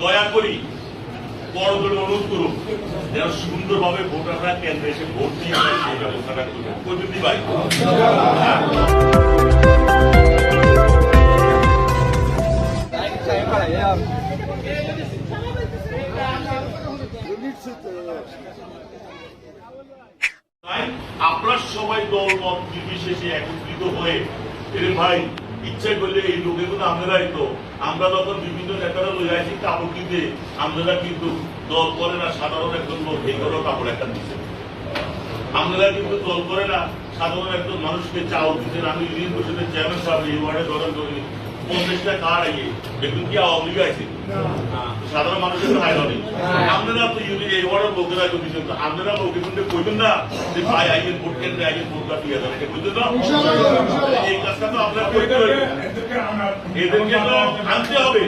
দয়া করি বড়দের অনুরোধ করুন যেন সুন্দরভাবে ভোটাররা কেন্দ্রে এসে ভোট দিয়ে সেই ব্যবস্থাটা করবেন করবেন ভাই। আপনার সবাই দল মত নির্বিশেষে একত্রিত হয়ে ভাই ইচ্ছা করলে এই লোকে কিন্তু আমরাই তো আমরা যখন বিভিন্ন নেতারা লই আসি কাপড় কিনতে। আমরা কিন্তু দল করে না, সাধারণ একজন লোক এই ধরো কাপড় একটা দিচ্ছে আমরা কিন্তু দল করে না, সাধারণ একজন মানুষকে চাও দিচ্ছেন আমি ইউনিয়ন পরিষদের চেয়ারম্যান সাহেব, এই ওয়ার্ডে ধরেন কার দেখুন কি আওয়ামী লীগ আছে সাধারণ মানুষের তো হাই হবে আপনারা তো ইউনি এই ওয়ার্ডের লোকেরা তো। আপনারা লোকে কিন্তু কইবেন না যে ভাই ভোট কেন্দ্রে এটা না এই কাজটা তো আপনারা করতে হবে। এদেরকে তো আনতে হবে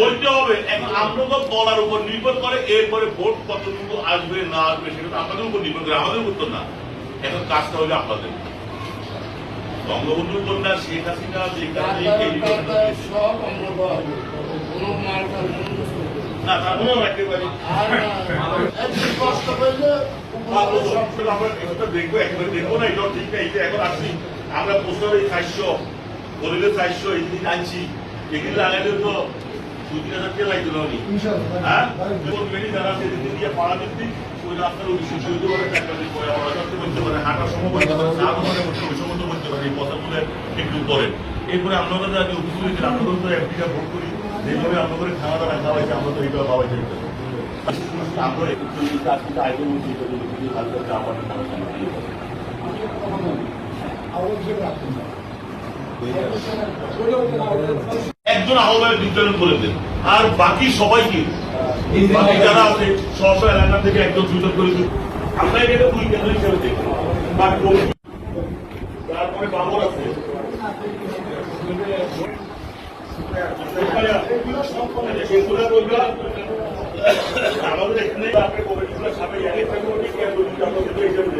বলতে হবে। এখন তো বলার উপর নির্ভর করে এরপরে ভোট কতটুকু আসবে না আসবে সেটা আপনাদের উপর নির্ভর করে আমাদের উপর না। এখন কাজটা হলে আপনাদের বঙ্গবন্ধু কন্যা শেখ হাসিনা যে কারণে না। না তারপরেও একেবারে না, কষ্ট করলে আমরা এটা দেখব একবার দেখব না এটা ঠিক না এই এখন আসছি আমরা পোস্টার এই চারশো গরিবে চারশো এই জিনিস আনছি এগুলো লাগালে তো দুই তিন হাজার টাকা লাগতো না হ্যাঁ? যারা আছে দিয়ে পাড়া দিচ্ছি ওই রাস্তার ওই শিশু হইতে পারে একটা দিন পরে আমরা করতে পারে হাঁটার সময় পারে পারে কথাগুলো একটু করেন এরপরে যাতে অফিসে হয়েছে আপনাদের তো একদিকে ভোট করি। যেভাবে আপনাদের খাওয়া দাওয়া খাওয়াইছে আমরা তো এইভাবে আমরা চা পাঠান একজন আহ্বায়ক নির্ধারণ করে দেন। আর বাকি সবাইকে, বাকি যারা আছে, স্ব এলাকা থেকে একজন সুযোগ করে আমরা এটাকে দুই কেন্দ্র হিসেবে দেখি। আমাদের এখানে আপনি কমিটিগুলো সামনে একটা কমিটি কে কমিটি আমাদের তো হিসেবে দেখলাম।